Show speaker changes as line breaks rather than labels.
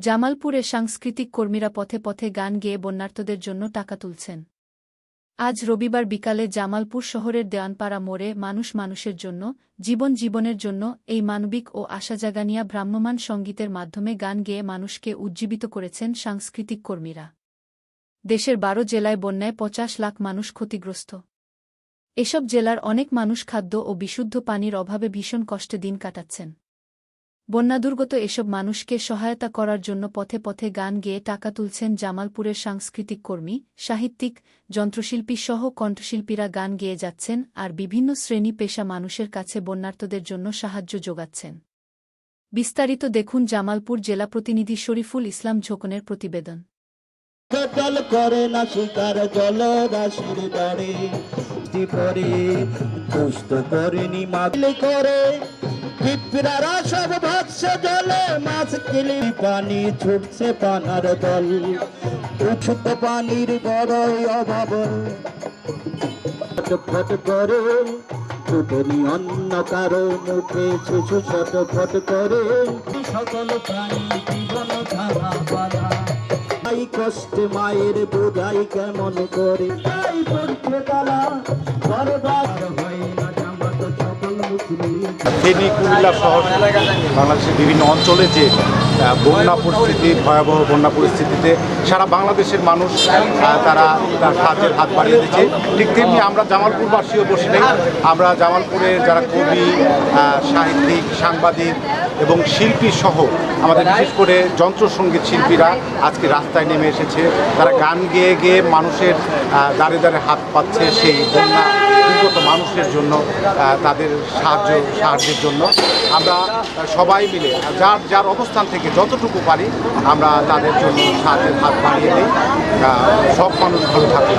জামালপুরে সাংস্কৃতিক কর্মীরা পথে পথে গান গেয়ে বন্যার্তদের জন্য টাকা তুলছেন। আজ রবিবার বিকালে জামালপুর শহরের দেওয়ানপাড়া মোড়ে মানুষ মানুষের জন্য, জীবন জীবনের জন্য এই মানবিক ও আশাজাগানিয়া ভ্রাম্যমাণ সঙ্গীতের মাধ্যমে গান গেয়ে মানুষকে উজ্জীবিত করেছেন সাংস্কৃতিক কর্মীরা। দেশের বারো জেলায় বন্যায় পঞ্চাশ লাখ মানুষ ক্ষতিগ্রস্ত। এসব জেলার অনেক মানুষ খাদ্য ও বিশুদ্ধ পানির অভাবে ভীষণ কষ্টে দিন কাটাচ্ছেন। বন্যাদুর্গত এসব মানুষকে সহায়তা করার জন্য পথে পথে গান গেয়ে টাকা তুলছেন জামালপুরের সাংস্কৃতিক কর্মী, সাহিত্যিক, যন্ত্রশিল্পী সহ কণ্ঠশিল্পীরা গান গেয়ে যাচ্ছেন আর বিভিন্ন শ্রেণি পেশা মানুষের কাছে বন্যার্তদের জন্য সাহায্য যোগাচ্ছেন। বিস্তারিত দেখুন জামালপুর জেলা প্রতিনিধি শরীফুল ইসলাম ঝোকনের প্রতিবেদন।
করে পিঁপড়ারা সব ভাবছে জলে মাছ কিলি পানি ছুটছে পানার দল। উঠত পানির বড়ই অভাব। ফট করে ছুটনি অন্য কারও মুখে শিশু ছটফট করে। সকল প্রাণী জীবন ধারা এই কষ্টে মায়ের বোঝাই কেমন করে। তাই পড়ছে তালা বরবার হয় না জামাত সকল মুসলিম।
ফেনী কুমিল্লা সহ বাংলাদেশের বিভিন্ন অঞ্চলে যে বন্যা পরিস্থিতি ভয়াবহ বন্যা পরিস্থিতিতে সারা বাংলাদেশের মানুষ তারা তার সাহায্যের হাত বাড়িয়ে দিচ্ছে। ঠিক তেমনি আমরা জামালপুরবাসীও বসে নেই। আমরা জামালপুরের যারা কবি সাহিত্যিক সাংবাদিক এবং শিল্পী সহ আমাদের বিশেষ করে যন্ত্রসঙ্গীত শিল্পীরা আজকে রাস্তায় নেমে এসেছে। তারা গান গেয়ে গেয়ে মানুষের আহ, দাঁড়ে দাঁড়ে হাত পাচ্ছে সেই বন্যা বিগত মানুষের জন্য তাদের সাহায্য, সাহায্যের জন্য আমরা সবাই মিলে, যার যার অবস্থান থেকে যতটুকু পারি, আমরা তাদের জন্য সাহায্যের হাত বাড়িয়ে দিই। সব মানুষ ভালো থাকে